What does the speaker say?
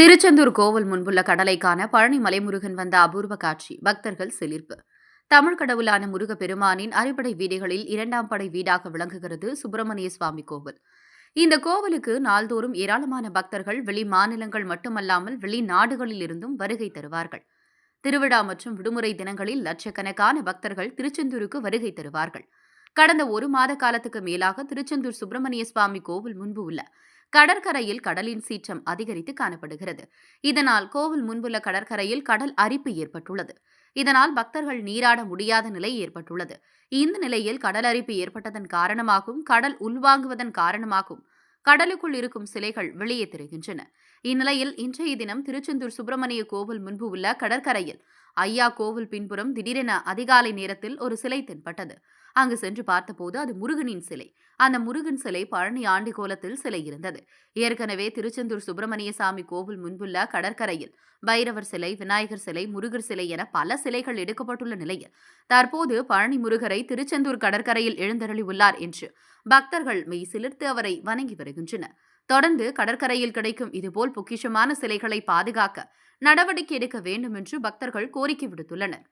திருச்செந்தூர் கோவில் முன்புள்ள கடலைக்கான பழனி மலைமுருகன் வந்த அபூர்வ காட்சி. பக்தர்கள் சிலிர்ப்பு. தமிழ் கடவுளான முருக பெருமானின் அறுபடை வீடுகளில் இரண்டாம் படை வீடாக விளங்குகிறது சுப்பிரமணிய சுவாமி கோவில். இந்த கோவிலுக்கு நாள்தோறும் ஏராளமான பக்தர்கள் வெளி மாநிலங்கள் மட்டுமல்லாமல் வெளிநாடுகளில் இருந்தும் வருகை தருவார்கள். திருவிழா மற்றும் விடுமுறை தினங்களில் லட்சக்கணக்கான பக்தர்கள் திருச்செந்தூருக்கு வருகை தருவார்கள். கடந்த ஒரு மாத காலத்துக்கு மேலாக திருச்செந்தூர் சுப்பிரமணிய சுவாமி கோவில் முன்பு உள்ள கடற்கரையில் கடலின் சீற்றம் அதிகரித்து காணப்படுகிறது. இதனால் கோவில் முன்புள்ள கடற்கரையில் கடல் அரிப்பு ஏற்பட்டுள்ளது. இதனால் பக்தர்கள் நீராட முடியாத நிலை ஏற்பட்டுள்ளது. இந்த நிலையில் கடல் அரிப்பு ஏற்பட்டதன் காரணமாகவும் கடல் உள்வாங்குவதன் காரணமாகவும் கடலுக்குள் இருக்கும் சிலைகள் வெளியே தெரிகின்றன. இந்நிலையில் இன்றைய தினம் திருச்செந்தூர் சுப்பிரமணிய கோவில் முன்பு உள்ள கடற்கரையில் ஐயா கோவில் பின்புறம் திடீரென அதிகாலை நேரத்தில் ஒரு சிலை தென்பட்டது. அங்கு சென்று பார்த்தபோது அது முருகனின் சிலை. அந்த முருகன் சிலை பழனி ஆண்டி கோலத்தில் சிலை இருந்தது. ஏற்கனவே திருச்செந்தூர் சுப்பிரமணிய சாமி கோவில் முன்புள்ள கடற்கரையில் பைரவர் சிலை விநாயகர் சிலை முருகர் சிலை என பல சிலைகள் எடுக்கப்பட்டுள்ள நிலையில் தற்போது பழனி முருகரை திருச்செந்தூர் கடற்கரையில் எழுந்தருளி உள்ளார் என்று பக்தர்கள் மெய் சிலிர்த்து அவரை வணங்கி வருகின்றனர். தொடர்ந்து கடற்கரையில் கிடைக்கும் இதுபோல் பொக்கிஷமான சிலைகளை பாதுகாக்க நடவடிக்கை எடுக்க வேண்டும் என்று பக்தர்கள் கோரிக்கை விடுத்துள்ளனர்.